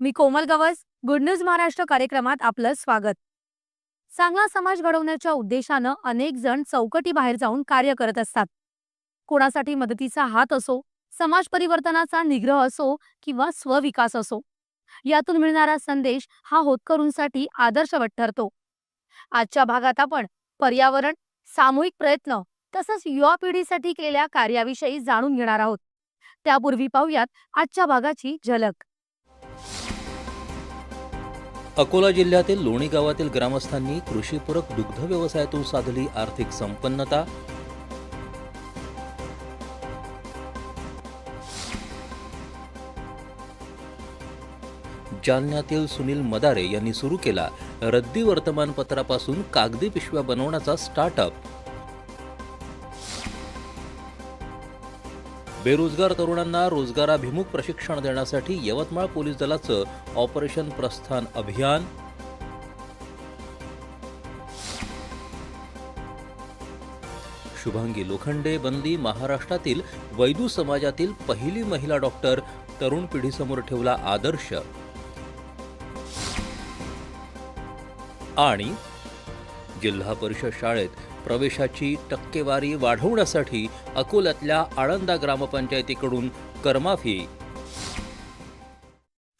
मी Komal Gavas good news Maharashtra कार्यक्रमात आपलं स्वागत. चांगला समाज घडवण्याच्या उद्देशानं अनेक जण चौकटी बाहेर जाऊन कार्य करत असतात. कोणासाठी मदतीचा हात असो समाज परिवर्तनाचा निग्रह असो किंवा स्वविकास असो यातून मिळणारा संदेश हा होतकरूंसाठी आदर्शवत ठरतो. आजच्या भागात आपण पर्यावरण सामूहिक प्रयत्न तसंच युवा पिढीसाठी केलेल्या कार्याविषयी जाणून घेणार आहोत. त्यापूर्वी पाहूयात आजच्या भागाची झलक. अकोला जिल्ह्यातील लोणी गावातील ग्रामस्थांनी कृषीपूरक दुग्ध व्यवसायातून साधली आर्थिक संपन्नता. जालन्यातील सुनील मदारे यांनी सुरू केला रद्दी वर्तमानपत्रापासून कागदी पिशव्या बनवण्याचा स्टार्टअप. बेरोजगार तरुणांना रोजगाराभिमुख प्रशिक्षण देण्यासाठी यवतमाळ पोलीस दलाचं ऑपरेशन प्रस्थान अभियान. शुभांगी लोखंडे बनली महाराष्ट्रातील वैदू समाजातील पहिली महिला डॉक्टर तरुण पिढीसमोर ठेवला आदर्श. आणि जिल्हा परिषद शाळेत प्रवेशाची टक्केवारी वाढवण्यासाठी अकोल्यातल्या आळंदा ग्रामपंचायतीकडून करमाफी.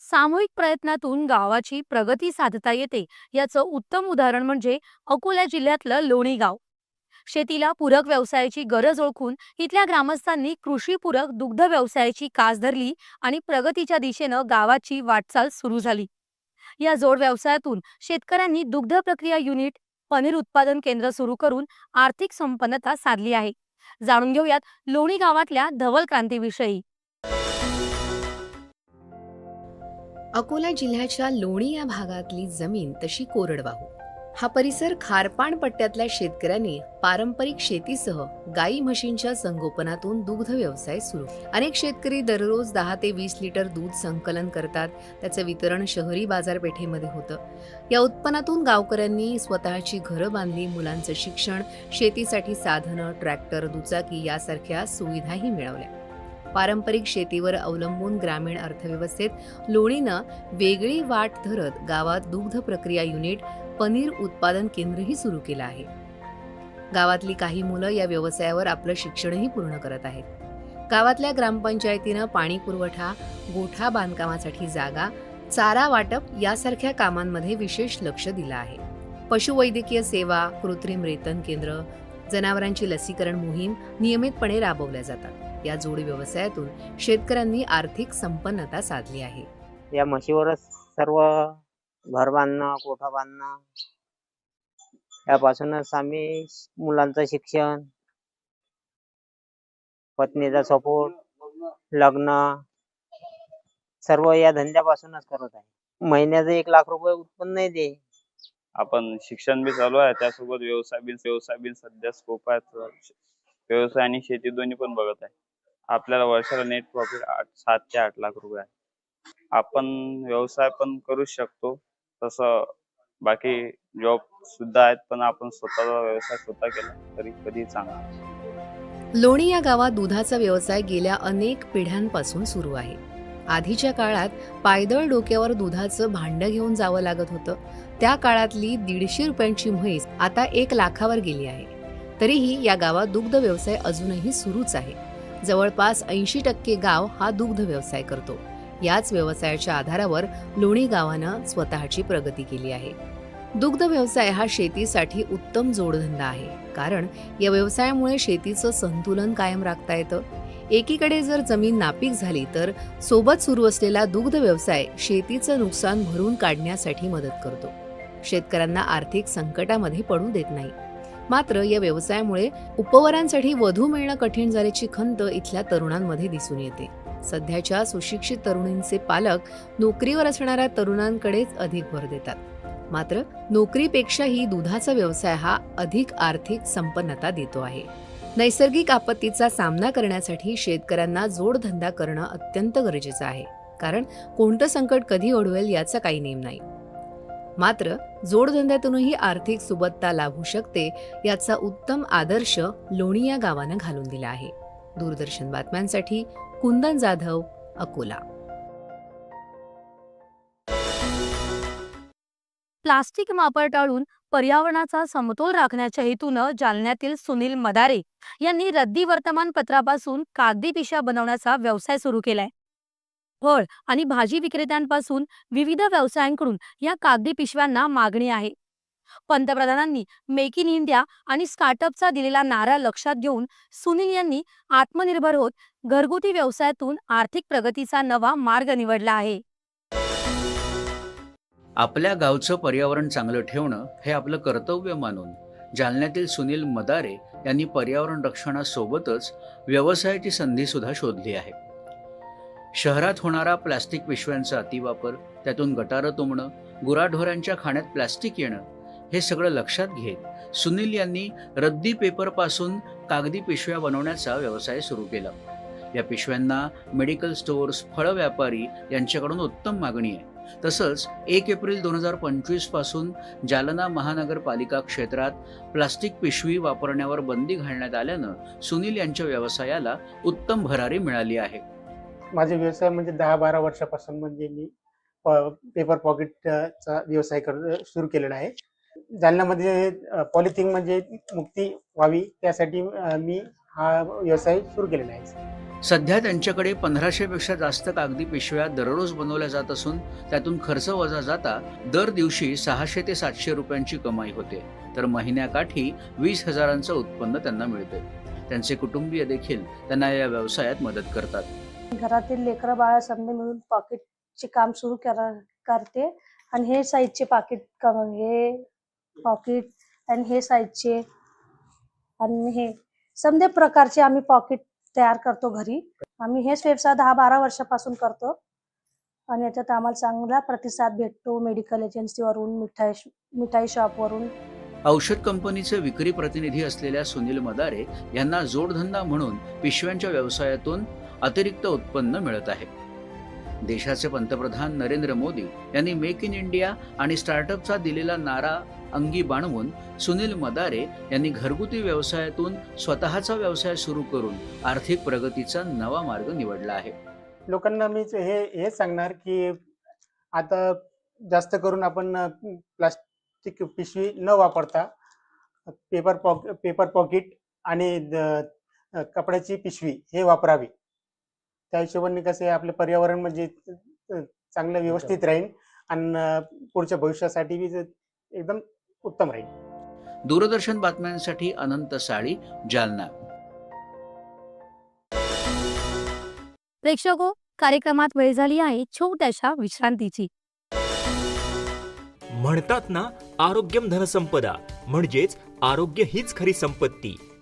सामूहिक प्रयत्नातून गावाची प्रगती साधता येते याचं उत्तम उदाहरण म्हणजे अकोला जिल्ह्यातलं लोणी गाव शेतीला पूरक व्यवसायाची गरज ओळखून इथल्या ग्रामस्थांनी कृषीपूरक दुग्ध व्यवसायाची कास धरली आणि प्रगतीच्या दिशेनं गावाची वाटचाल सुरू झाली. या जोड व्यवसायातून शेतकऱ्यांनी दुग्ध प्रक्रिया युनिट पनीर उत्पादन केंद्र सुरू करून आर्थिक संपन्नता साधली आहे. जाणून घेऊयात लोणी गावातल्या धवल क्रांतीविषयी. अकोला जिल्ह्याच्या लोणी या भागातली जमीन तशी कोरडवाहू. हा परिसर खारपाण पट्ट्यातल्या शेतकऱ्यांनी पारंपरिक शेतीसह गाई म्हशींच्या संगोपनातून दुग्ध व्यवसाय सुरू. अनेक शेतकरी दररोज दहा ते वीस लिटर दूध संकलन करतात. त्याचं वितरण शहरी बाजारपेठेमध्ये होतं. या उत्पन्नातून गावकऱ्यांनी स्वतःची घरं बांधली मुलांचं शिक्षण शेतीसाठी साधनं ट्रॅक्टर दुचाकी यासारख्या सुविधाही मिळवल्या. पारंपरिक शेतीवर अवलंबून ग्रामीण अर्थव्यवस्थेत लोणीनं वेगळी वाट धरत गावात दुग्ध प्रक्रिया युनिट पनीर उत्पादन केंद्रही सुरू केलं आहे. गावातली काही मुलं या व्यवसायावर आपलं शिक्षणही पूर्ण करत आहेत. गावातल्या ग्रामपंचायतीनं पाणी पुरवठा गोठा बांधकामासाठी जागा चारा वाटप यासारख्या कामांमध्ये विशेष लक्ष दिलं आहे. पशुवैद्यकीय सेवा कृत्रिम रेतन केंद्र जनावरांची लसीकरण मोहीम नियमितपणे राबवल्या जातात. या जोड व्यवसायातून शेतकऱ्यांनी आर्थिक संपन्नता साधली आहे. या म्हशीवरच सर्व घर बांधणं कोठा बांधणं. यापासूनच आम्ही मुलांचं शिक्षण पत्नीचा सपोर्ट लग्न सर्व या धंद्यापासूनच करत आहे. महिन्याचं एक लाख रुपये उत्पन्न येते आपण शिक्षण बी चालू आहे त्यासोबत व्यवसाय बी व्यवसाय बी सध्या स्कोप आहे. व्यवसाय आणि शेती दोन्ही पण बघत आहे. आपल्याला वर्षाला नेट प्रॉफिट आठ सात ते आठ लाख रुपये आहे. आपण व्यवसाय पण करू शकतो. तसं बाकी जॉब सुद्धा आहेत पण आपण स्वतःचा व्यवसाय स्वतः केला तरी कधी चांगला लोणी या गावात दुधाचा व्यवसाय गेल्या अनेक पिढ्यांपासून सुरू आहे. आधीच्या काळात पायदळ डोक्यावर दुधाचं भांड घेऊन जावं लागत होतं. त्या काळातली दीडशे रुपयांची म्हैस आता एक लाखावर गेली आहे. तरीही या गावात दुग्ध व्यवसाय अजूनही सुरूच आहे. जवळपास ऐंशी टक्के गाव हा दुग्ध व्यवसाय करतो. याच व्यवसायाच्या आधारावर लोणी गावानं स्वतःची प्रगती केली आहे. दुग्ध व्यवसाय हा शेतीसाठी उत्तम जोडधंदा आहे. कारण या व्यवसायामुळे शेतीचं संतुलन कायम राखता येतं. एकीकडे जर जमीन नापीक झाली तर सोबत सुरू असलेला दुग्ध व्यवसाय शेतीचं नुकसान भरून काढण्यासाठी मदत करतो. शेतकऱ्यांना आर्थिक संकटामध्ये पडू देत नाही. मात्र या व्यवसायामुळे उपवरांसाठी वधू मिळणं कठीण झाल्याची खंत इथल्या तरुणांमध्ये दिसून येते. सध्याच्या सुशिक्षित तरुणींचे पालक नोकरीवर असणाऱ्या तरुणांकडेच अधिक भर देतात. मात्र नोकरीपेक्षाही दुधाचा व्यवसाय हा अधिक आर्थिक संपन्नता देतो आहे. नैसर्गिक आपत्तीचा सामना करण्यासाठी शेतकऱ्यांना जोडधंदा करणं अत्यंत गरजेचं आहे. कारण कोणतं संकट कधी ओढवेल याचा काही नेम नाही. मात्र जोडधंद्यातूनही आर्थिक सुबत्ता लाभू शकते याचा उत्तम आदर्श लोणी या गावानं घालून दिला आहे. दूरदर्शन बातम्यांसाठी कुंदन जाधव अकोला. प्लास्टिक वापर टाळून पर्यावरणाचा समतोल राखण्याच्या हेतूनं जालन्यातील सुनील मदारे यांनी रद्दी वर्तमानपत्रापासून कागदी पिशा बनवण्याचा व्यवसाय सुरू केलाय. फळ आणि भाजी विक्रेत्यांपासून विविध व्यवसायांकडून या कागदी पिशव्यांना मागणी आहे. पंतप्रधानांनी मेक इन इंडिया आणि स्टार्टअपचा दिलेला नारा लक्षात घेऊन सुनील यांनी आत्मनिर्भर होत घरगुती व्यवसायातून आर्थिक प्रगतीचा नवा मार्ग निवडला आहे. आपल्या गावचं पर्यावरण चांगलं ठेवणं हे आपलं कर्तव्य मानून जालन्यातील सुनील मदारे यांनी पर्यावरण रक्षणासोबतच व्यवसायाची संधी सुद्धा शोधली आहे. शहरात होणारा प्लास्टिक पिशव्यांचा अतिवापर त्यातून गटारं तुंबणं गुराढोरांच्या खाण्यात प्लास्टिक येणं हे सगळं लक्षात घेत सुनील यांनी रद्दी पेपरपासून कागदी पिशव्या बनवण्याचा व्यवसाय सुरू केला. या पिशव्यांना मेडिकल स्टोअर्स फळं व्यापारी यांच्याकडून उत्तम मागणी आहे. तसंच एक एप्रिल दोन हजार पंचवीसपासून जालना महानगरपालिका क्षेत्रात प्लास्टिक पिशवी वापरण्यावर बंदी घालण्यात आल्यानं सुनील यांच्या व्यवसायाला उत्तम भरारी मिळाली आहे. माझे व्यवसाय म्हणजे दहा बारा वर्षापासून म्हणजे मी प- पेपर पॉकेटचा व्यवसाय कर सुरू केलेला आहे. जालन्यामध्ये अ, पॉलिथिन म्हणजे मुक्ती व्हावी त्यासाठी मी हा व्यवसाय सुरू केलेला आहे. सध्या त्यांच्याकडे पंधराशे पेक्षा जास्त कागदी पिशव्या दररोज बनवल्या जात असून त्यातून खर्च वजा जाता दर दिवशी सहाशे ते सातशे रुपयांची कमाई होते. तर महिन्याकाठी वीस हजारांचं उत्पन्न त्यांना मिळते. त्यांचे कुटुंबीय देखील त्यांना या व्यवसायात मदत करतात. घरातील लेकरं बाळा समजे मिळून पॉकेटचे काम सुरू करा करते. आणि हे साईजचे पाकिट हे पॉकेट आणि हे साईजचे आणि हे समजे प्रकारचे आम्ही पॉकेट तयार करतो घरी. आम्ही हेच व्यवसाय दहा बारा वर्षापासून करतो. आणि याच्यात आम्हाला चांगला प्रतिसाद भेटतो मेडिकल एजन्सीवरून मिठाई मिठाई शॉपवरून औषध कंपनीचे विक्री प्रतिनिधी असलेल्या सुनील मदारे यांना जोडधंदा म्हणून पिशव्यांच्या व्यवसायातून अतिरिक्त उत्पन्न मिळत आहे. देशाचे पंतप्रधान नरेंद्र मोदी यांनी मेक इन इंडिया आणि स्टार्टअपचा दिलेला नारा अंगी बाणवून सुनील मदारे यांनी घरगुती व्यवसायातून स्वतःचा व्यवसाय सुरू करून आर्थिक प्रगतीचा नवा मार्ग निवडला आहे. लोकांना मी हे हे सांगणार की आता जास्त करून आपण प्लास्टिक पिशवी न वापरता पेपर पॉक पेपर पॉकेट आणि द- कपड्याची पिशवी हे वापरावी. त्या हिशोबाने कसं आहे आपलं पर्यावरण म्हणजे चांगलं व्यवस्थित राहील आणि पुढच्या भविष्यासाठी बी ते एकदम उत्तम राहील. दूरदर्शन बातम्यांसाठी अनंत साळी जालना. प्रेक्षको कार्यक्रमात वेळ झाली आहे छोट्याशा विश्रांतीची. म्हणतात ना आरोग्यम धनसंपदा म्हणजेच आरोग्य हीच खरी संपत्ती.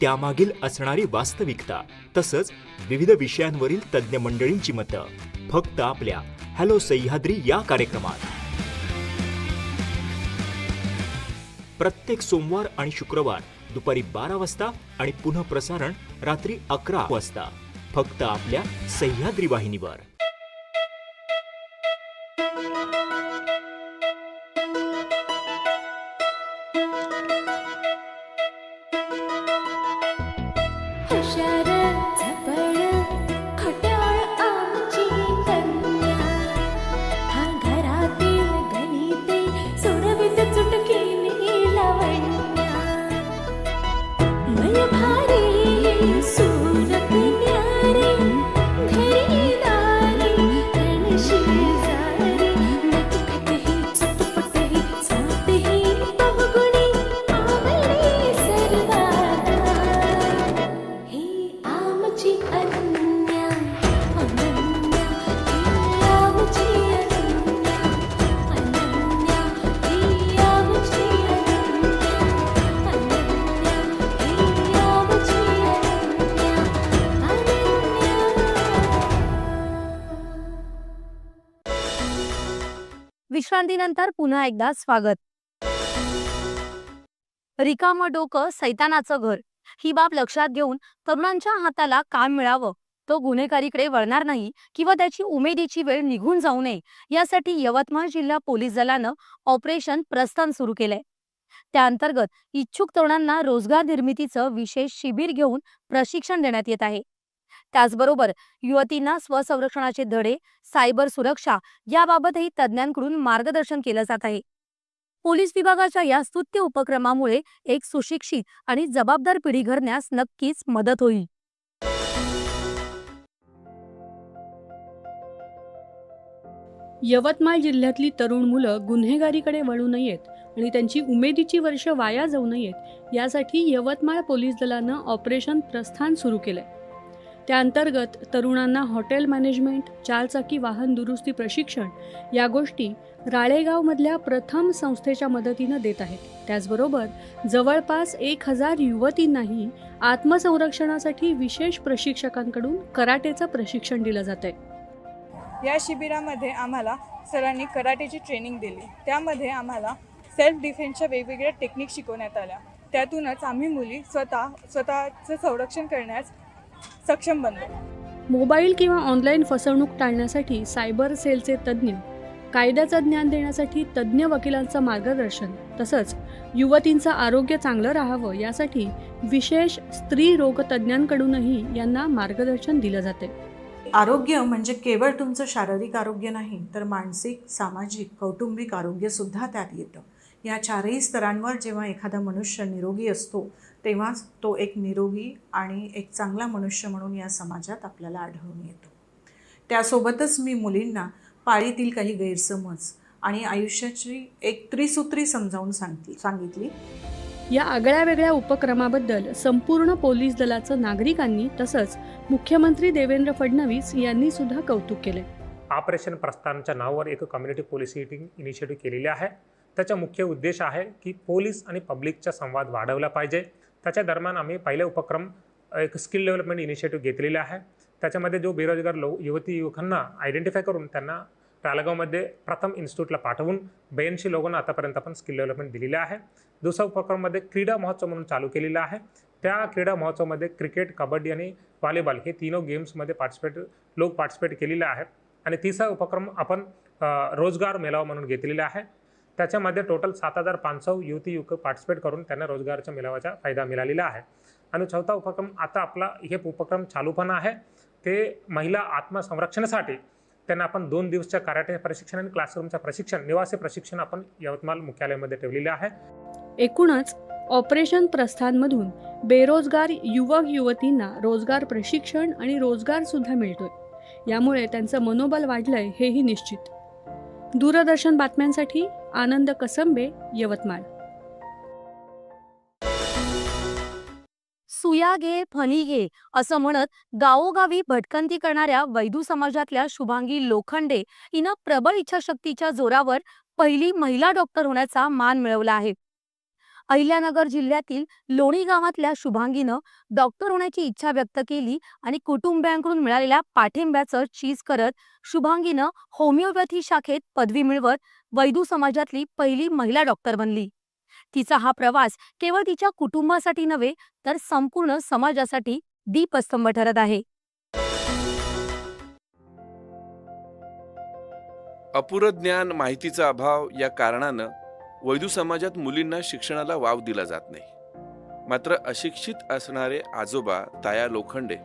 त्यामागील असणारी वास्तविकता तसंच विविध विषयांवरील तज्ज्ञ मंडळींची मतं. फक्त आपल्या हॅलो सह्याद्री या कार्यक्रमात. प्रत्येक सोमवार आणि शुक्रवार दुपारी बारा वाजता आणि पुन्हा प्रसारण रात्री अकरा वाजता. फक्त आपल्या सह्याद्री वाहिनीवर. विश्रांतीनंतर पुन्हा एकदा स्वागत. रिकामं डोकं सैतानाचं घर. ही बाब लक्षात घेऊन तरुणांच्या हाताला काम मिळावं. तो गुन्हेगारीकडे वळणार नाही किंवा त्याची उमेदीची वेळ निघून जाऊ नये यासाठी यवतमाळ जिल्हा पोलीस दलानं ऑपरेशन प्रस्थान सुरू केलंय. त्याअंतर्गत इच्छुक तरुणांना रोजगार निर्मितीचं विशेष शिबिर घेऊन प्रशिक्षण देण्यात येत आहे. त्याचबरोबर युवतींना स्वसंरक्षणाचे धडे सायबर सुरक्षा याबाबतही तज्ज्ञांकडून मार्गदर्शन केलं जात आहे. पोलीस विभागाच्या या स्तुत्य उपक्रमामुळे एक सुशिक्षित आणि जबाबदार पिढी घडण्यास नक्कीच मदत होईल. यवतमाळ जिल्ह्यातली तरुण मुलं गुन्हेगारीकडे वळू नयेत आणि त्यांची उमेदीची वर्ष वाया जाऊ नयेत यासाठी यवतमाळ पोलीस दलानं ऑपरेशन प्रस्थान सुरू केलंय. त्या अंतर्गत तरुणांना हॉटेल मॅनेजमेंट चारचाकी वाहन दुरुस्ती प्रशिक्षण या गोष्टी राळेगावमधल्या प्रथम संस्थेच्या मदतीनं देत आहेत. त्याचबरोबर जवळपास एक हजार युवतींनाही आत्मसंरक्षणासाठी विशेष प्रशिक्षकांकडून कराटेचं प्रशिक्षण दिलं जात आहे या शिबिरामध्ये आम्हाला सरांनी कराटेची ट्रेनिंग दिली. त्यामध्ये आम्हाला सेल्फ डिफेन्सच्या वेगवेगळ्या टेक्निक शिकवण्यात आल्या. त्यातूनच आम्ही मुली स्वतः स्वतःचं संरक्षण करण्यास सक्षम बनलो मोबाईल किंवा ऑनलाईन फसवणूक टाळण्यासाठी सायबर सेलचे तज्ज्ञ कायद्याचं ज्ञान देण्यासाठी तज्ज्ञ वकिलांचं मार्गदर्शन तसंच युवतींचं आरोग्य चांगलं राहावं यासाठी विशेष स्त्री रोग तज्ज्ञांकडूनही यांना मार्गदर्शन दिलं जाते. आरोग्य म्हणजे केवळ तुमचं शारीरिक आरोग्य नाही तर मानसिक सामाजिक कौटुंबिक आरोग्यसुद्धा त्यात येतं. या चारही स्तरांवर जेव्हा एखादा मनुष्य निरोगी असतो तेव्हाच तो एक निरोगी आणि एक चांगला मनुष्य म्हणून या समाजात आपल्याला आढळून येतो. त्यासोबतच मी मुलींना पाळीतील काही गैरसमज आणि आयुष्याची एक त्रिसूत्री समजावून सांगितली सांगितली. या आगळ्या वेगळ्या उपक्रमाबद्दल संपूर्ण पोलीस दलाचं नागरिकांनी तसंच मुख्यमंत्री देवेंद्र फडणवीस यांनी सुद्धा कौतुक केले ऑपरेशन प्रस्थानच्या नावावर एक कम्युनिटी पोलिसिटिंग इनिशिएटिव्ह केलेली आहे. त्याचा मुख्य उद्देश आहे की पोलीस आणि पब्लिकचा संवाद वाढवला पाहिजे. त्याच्या दरम्यान आम्ही पहिले उपक्रम एक स्किल डेव्हलपमेंट इनिशिएटिव्ह घेतलेला आहे. त्याच्यामध्ये जो बेरोजगार लो युवती युवकांना आयडेंटिफाय करून त्यांना टालगावमध्ये प्रथम इन्स्टिट्यूटला पाठवून ब्याऐंशी लोकांना आतापर्यंत आपण स्किल डेव्हलपमेंट दिलेलं आहे. दुसरा उपक्रममध्ये क्रीडा महोत्सव म्हणून चालू केलेला आहे. त्या क्रीडा महोत्सवामध्ये क्रिकेट कबड्डी आणि व्हॉलीबॉल हे तीनों गेम्समध्ये पार्टिसिपेट लोक पार्टिसिपेट केलेले आहेत. आणि तिसरा उपक्रम आपण रोजगार मेळावा म्हणून घेतलेला आहे. त्याच्यामध्ये टोटल सात हजार पाचशे युवती युवक पार्टिसिपेट करून त्यांना रोजगारच्या मिलावाचा फायदा मिळालेला आहे. आणि चौथा उपक्रम आता आपला हे उपक्रम चालू पण आहे. ते महिला आत्मसंरक्षणासाठी त्यांना आपण दोन दिवसच्या कराटे प्रशिक्षण आणि क्लासरूमचं प्रशिक्षण निवासी प्रशिक्षण आपण यवतमाळ मुख्यालयामध्ये ठेवलेले आहे. एकूणच ऑपरेशन प्रस्थानमधून बेरोजगार युवक युवतींना रोजगार प्रशिक्षण आणि रोजगार सुद्धा मिळतोय. यामुळे त्यांचं मनोबल वाढलंय हेही निश्चित. दूरदर्शन बातम्यांसाठी आनंद कसंबे यवतमाळ. सुया घे फणी घे असं म्हणत गावोगावी भटकंती करणाऱ्या वैदू समाजातल्या शुभांगी लोखंडे हिनं प्रबळ इच्छाशक्तीच्या जोरावर पहिली महिला डॉक्टर होण्याचा मान मिळवला आहे. अहिल्यानगर जिल्ह्यातील लोणी गावातल्या शुभांगीनं डॉक्टर होण्याची इच्छा व्यक्त केली आणि कुटुंबियांकडून मिळालेल्या पाठिंब्याचं चीज करत शुभांगीनं होमिओपॅथी शाखेत पदवी मिळवत वैदू समाजातली पहिली महिला डॉक्टर बनली. तिचा हा प्रवास केवळ तिच्या कुटुंबासाठी नव्हे तर संपूर्ण समाजासाठी दीपस्तंभ ठरत आहे. अपुरं ज्ञान माहितीचा अभाव या कारणानं वैदू समाजात मुलींना शिक्षणाला वाव दिला जात नाही. मात्र अशिक्षित असणारे आजोबा ताया लोखंडे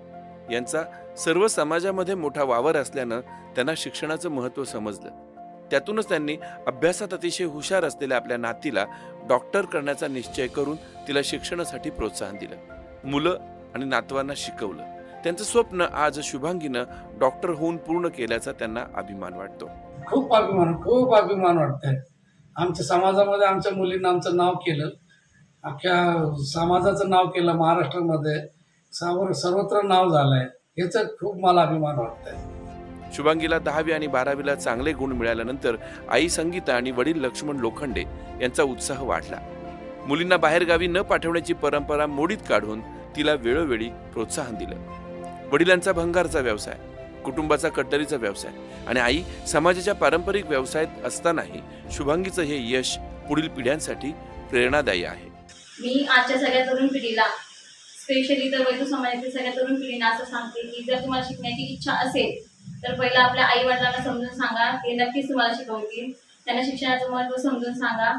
यांचा सर्व समाजामध्ये मोठा वावर असल्यानं त्यांना शिक्षणाचं महत्त्व समजलं. त्यातूनच त्यांनी अभ्यासात अतिशय हुशार असलेल्या आपल्या नातीला डॉक्टर करण्याचा निश्चय करून तिला शिक्षणासाठी प्रोत्साहन दिलं. मुलं आणि नातवांना शिकवलं. त्यांचं स्वप्न आज शुभांगीनं डॉक्टर होऊन पूर्ण केल्याचा त्यांना अभिमान वाटतो. खूप अभिमान खूप अभिमान वाटतंय. आमच्या समाजामध्ये आमच्या मुलींना आमचं नाव केलं. अख्ख्या समाजाचं नाव केलं महाराष्ट्रामध्ये. सावर सर्वत्र नाव झालंय. ह्याचं खूप मला अभिमान वाटतंय. शुभांगीला दहावी आणि बारावीला चांगले गुण मिळाल्यानंतर आई संगीता आणि वडील लक्ष्मण लोखंडे यांचा उत्साह वाढला. मुलींना बाहेरगावी न पाठवण्याची परंपरा मोडीत काढून तिला वेळोवेळी प्रोत्साहन दिलं. वडिलांचा भंगारचा व्यवसाय. कुटुंबाचा कट्टरीचा व्यवसाय. आणि आई समाजाच्या पारंपरिक व्यवसायात असतानाही शुभांगीचं हे यश पुढील पिढ्यांसाठी प्रेरणादायी आहे. मी आजच्या सगळ्या तरुण पिढीला स्पेशली तर वैद्य समाजातील सगळ्या तरुण पिढीला असं सांगते की जर तुम्हाला शिकण्याची इच्छा असेल तर पहिलं आपल्या आई वडिलांना समजून सांगा. ते नक्कीच तुम्हाला शिकवतील. त्यांना शिक्षणाचं महत्त्व समजून सांगा.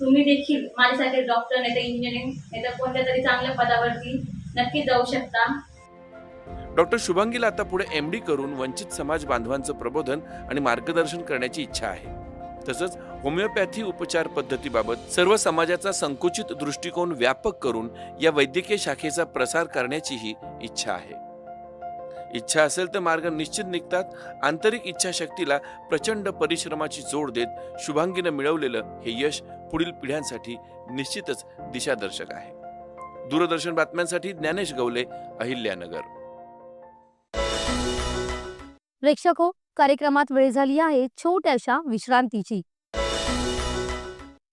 तुम्ही देखील माझ्यासारखे डॉक्टर नाही तर इंजिनिअरिंग नाही तर कोणत्या तरी चांगल्या पदावरती नक्की जाऊ शकता. डॉक्टर शुभांगीला आता पुढे एम डी करून वंचित समाज बांधवांचं प्रबोधन आणि मार्गदर्शन करण्याची इच्छा आहे. तसंच होमिओपॅथी उपचार पद्धतीबाबत सर्व समाजाचा संकुचित दृष्टिकोन व्यापक करून या वैद्यकीय शाखेचा प्रसार करण्याचीही इच्छा आहे. इच्छा असेल तर मार्ग निश्चित निघतात. आंतरिक इच्छाशक्तीला प्रचंड परिश्रमाची जोड देत शुभांगीनं मिळवलेलं हे यश पुढील पिढ्यांसाठी निश्चितच दिशादर्शक आहे. दूरदर्शन बातम्यांसाठी ज्ञानेश गवले अहिल्यानगर. प्रेक्षक हो कार्यक्रमात वेळ झाली आहे छोट्याशा विश्रांतीची.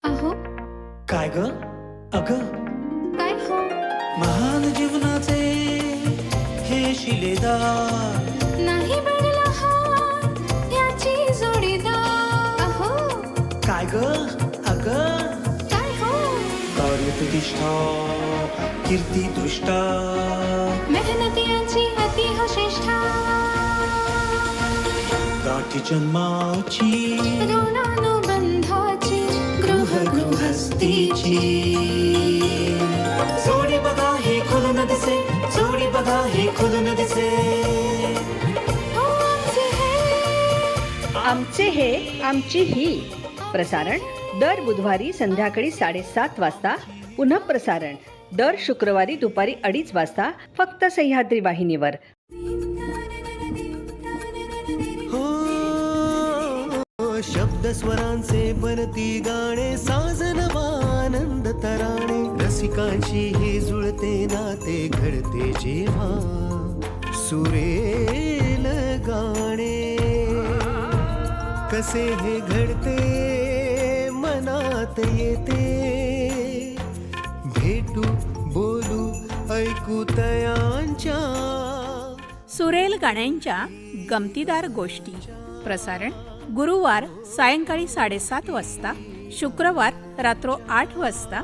अहो. काय ग? अग. काय हो? महान जीवनाचे हे शिलेदार. नाही बनला हा त्याची जोडीदार. अहो. काय ग? अग. काय हो? कार्यप्रतिष्ठा कीर्ती दृष्टा मेहनतीची अति हो श्रेष्ठा गाठी जन्माची ऋणानुबंधाची गृह गृहस्थीची जोडी बघा हे खुलून दिसे जोडी बघा हे खुलून दिसे हो आमचे हे. आमचे हे आमची ही. प्रसारण दर बुधवारी संध्याकाळी साडेसात वाजता पुनः प्रसारण दर शुक्रवारी दुपारी अडीच वाजता फक्त सह्याद्री वाहिनीवर. शब्द स्वरांचे बनती गाणे साजन आनंद तराणे. रसिकांशी हे जुळते नाते घडते जेव्हा सुरेल गाणे. कसे हे घडते मनात येते. भेटू बोलू ऐकू तयांच्या. सुरेल गाण्यांच्या गमतीदार गोष्टी. प्रसारण गुरुवार सायंकाळी साडेसात वाजता शुक्रवार रात्र आठ वाजता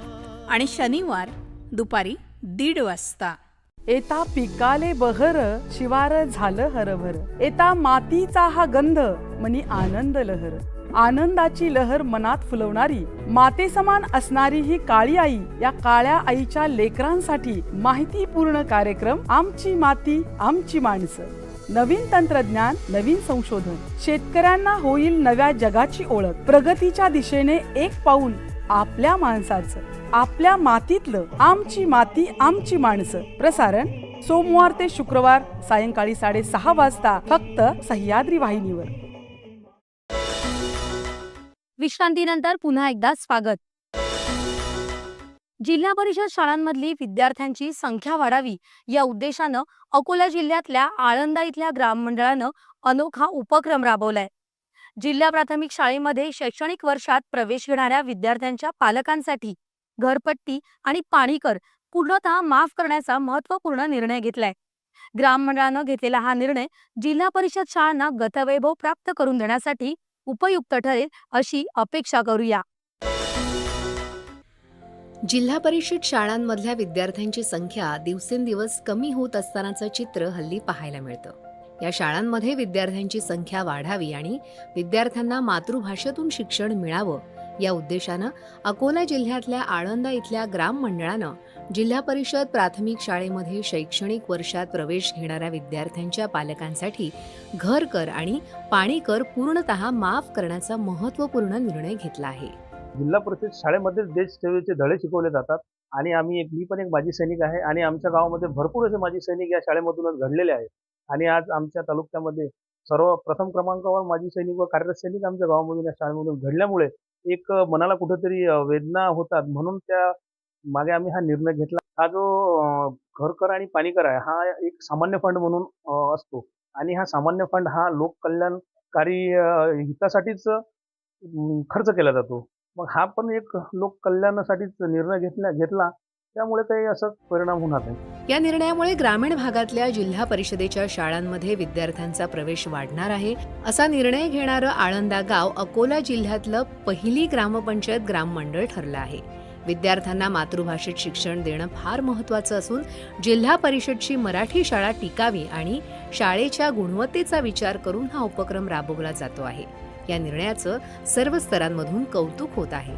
आणि शनिवार दुपारी दीड वाजता. येता पिकाले बहर शिवार झालं हरभर. येता मातीचा हा गंध मनी आनंद लहर. आनंदाची लहर मनात फुलवणारी माते समान असणारी ही काळी आई या काळ्या आईच्या लेकरांसाठी माहितीपूर्ण कार्यक्रम आमची माती आमची माणसं. नवीन तंत्रज्ञान नवीन संशोधन. शेतकऱ्यांना होईल नव्या जगाची ओळख. प्रगतीच्या दिशेने एक पाऊल आपल्या माणसाचं. आपल्या मातीतलं आमची माती आमची माणसं. प्रसारण सोमवार ते शुक्रवार सायंकाळी साडेसहा वाजता फक्त सह्याद्री वाहिनीवर. विश्रांतीनंतर पुन्हा एकदा स्वागत. जिल्हा परिषद शाळांमधली विद्यार्थ्यांची संख्या वाढावी या उद्देशानं अकोला जिल्ह्यातल्या आळंदा इथल्या ग्राममंडळानं अनोखा उपक्रम राबवलाय. जिल्हा प्राथमिक शाळेमध्ये शैक्षणिक वर्षात प्रवेश घेणाऱ्या विद्यार्थ्यांच्या पालकांसाठी घरपट्टी आणि पाणी कर पूर्णतः माफ करण्याचा महत्त्वपूर्ण निर्णय घेतलाय. ग्राममंडळानं घेतलेला हा निर्णय जिल्हा परिषद शाळांना गतवैभव प्राप्त करून देण्यासाठी उपयुक्त ठरेल अशी अपेक्षा करूया. जिल्हा परिषद शाळांमधल्या विद्यार्थ्यांची संख्या दिवसेंदिवस कमी होत असतानाचं चित्र हल्ली पाहायला मिळतं. या शाळांमध्ये विद्यार्थ्यांची संख्या वाढावी आणि विद्यार्थ्यांना मातृभाषेतून शिक्षण मिळावं या उद्देशानं अकोला जिल्ह्यातल्या आळंदा इथल्या ग्राम मंडळानं जिल्हा परिषद प्राथमिक शाळेमध्ये शैक्षणिक वर्षात प्रवेश घेणाऱ्या विद्यार्थ्यांच्या पालकांसाठी घर कर आणि पाणी कर पूर्णतः माफ करण्याचा महत्त्वपूर्ण निर्णय घेतला आहे. जिल्हा परिषद शाळेमध्येच देशसेवेचे धडे शिकवले जातात. आणि आम्ही एक मी पण एक माजी सैनिक आहे आणि आमच्या गावामध्ये भरपूर असे माजी सैनिक या शाळेमधूनच घडलेले आहेत. आणि आज आमच्या तालुक्यामध्ये सर्व प्रथम क्रमांकावर माजी सैनिक व कार्यरत सैनिक आमच्या गावामधून या शाळेमधून घडल्यामुळे एक मनाला कुठेतरी वेदना होतात. म्हणून त्या मागे आम्ही हा निर्णय घेतला. हा जो घरकर आणि पाणीकर आहे हा एक सामान्य फंड म्हणून असतो. आणि हा सामान्य फंड हा लोककल्याणकारी हितासाठीच खर्च केला जातो. मग हा पण एक लोक कल्याणासाठीच निर्णय घेतला घेतला. त्यामुळे काही असं परिणाम होणार नाही. या निर्णयामुळे ग्रामीण भागातल्या जिल्हा परिषदेच्या शाळांमध्ये विद्यार्थ्यांचा प्रवेश वाढणार आहे. असा निर्णय घेणारं आळंदा गाव अकोला जिल्ह्यातलं पहिली ग्रामपंचायत ग्राम मंडळ ठरलं आहे. विद्यार्थ्यांना मातृभाषेत शिक्षण देणं फार महत्त्वाचं असून जिल्हा परिषदची मराठी शाळा टिकावी आणि शाळेच्या गुणवत्तेचा विचार करून हा उपक्रम राबवला जातो आहे. या निर्णयाचं सर्व स्तरांमधून कौतुक होत आहे.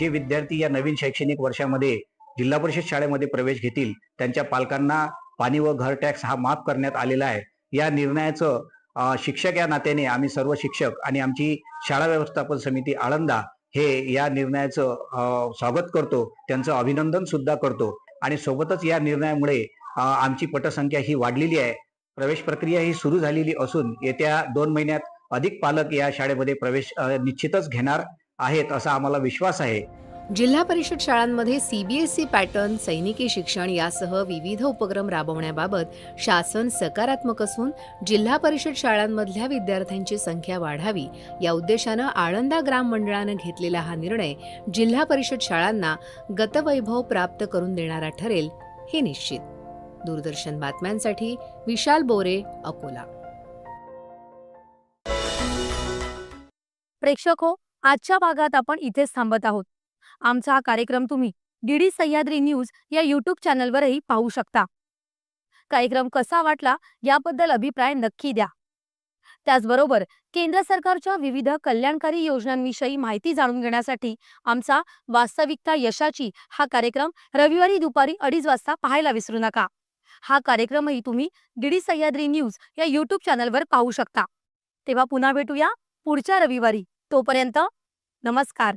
जे विद्यार्थी या नवीन शैक्षणिक वर्षामध्ये जिल्हा परिषद शाळेमध्ये प्रवेश घेतील त्यांच्या पालकांना पाणी व घर टॅक्स हा माफ करण्यात आलेला आहे. या निर्णयाचं शिक्षक या नात्याने आम्ही सर्व शिक्षक आणि आमची शाळा व्यवस्थापन समिती आळंदा हे या निर्णयाचं स्वागत करतो त्यांचं अभिनंदन सुद्धा करतो. आणि सोबतच या निर्णयामुळे आमची पटसंख्या ही वाढलेली आहे. प्रवेश प्रक्रिया ही सुरू झालेली असून येत्या दोन महिन्यात अधिक पालक या शाळेमध्ये प्रवेश निश्चितच घेणार आहेत असा आम्हाला विश्वास आहे. जिल्हा परिषद शाळांमध्ये सीबीएसई पॅटर्न सैनिकी शिक्षण यासह विविध उपक्रम राबवण्याबाबत शासन सकारात्मक असून जिल्हा परिषद शाळांमधल्या विद्यार्थ्यांची संख्या वाढावी या उद्देशानं आळंदा ग्राम मंडळानं घेतलेला हा निर्णय जिल्हा परिषद शाळांना गतवैभव प्राप्त करून देणारा ठरेल हे निश्चित. दूरदर्शन बातम्यांसाठी विशाल बोरे अकोला. प्रेक्षक हो आजच्या भागात आपण इथेच थांबत आहोत. आमचा हा कार्यक्रम तुम्ही डीडी सह्याद्री न्यूज या युट्यूब चॅनलवरही पाहू शकता. कार्यक्रम कसा वाटला याबद्दल अभिप्राय नक्की द्या. त्याचबरोबर केंद्र सरकारच्या विविध कल्याणकारी योजनांविषयी माहिती जाणून घेण्यासाठी आमचा वास्तविकता यशाची हा कार्यक्रम रविवारी दुपारी अडीच वाजता पाहायला विसरू नका. हा कार्यक्रमही तुम्ही डीडी सह्याद्री न्यूज या युट्यूब चॅनलवर पाहू शकता. तेव्हा पुन्हा भेटूया पुढच्या रविवारी. तोपर्यंत नमस्कार.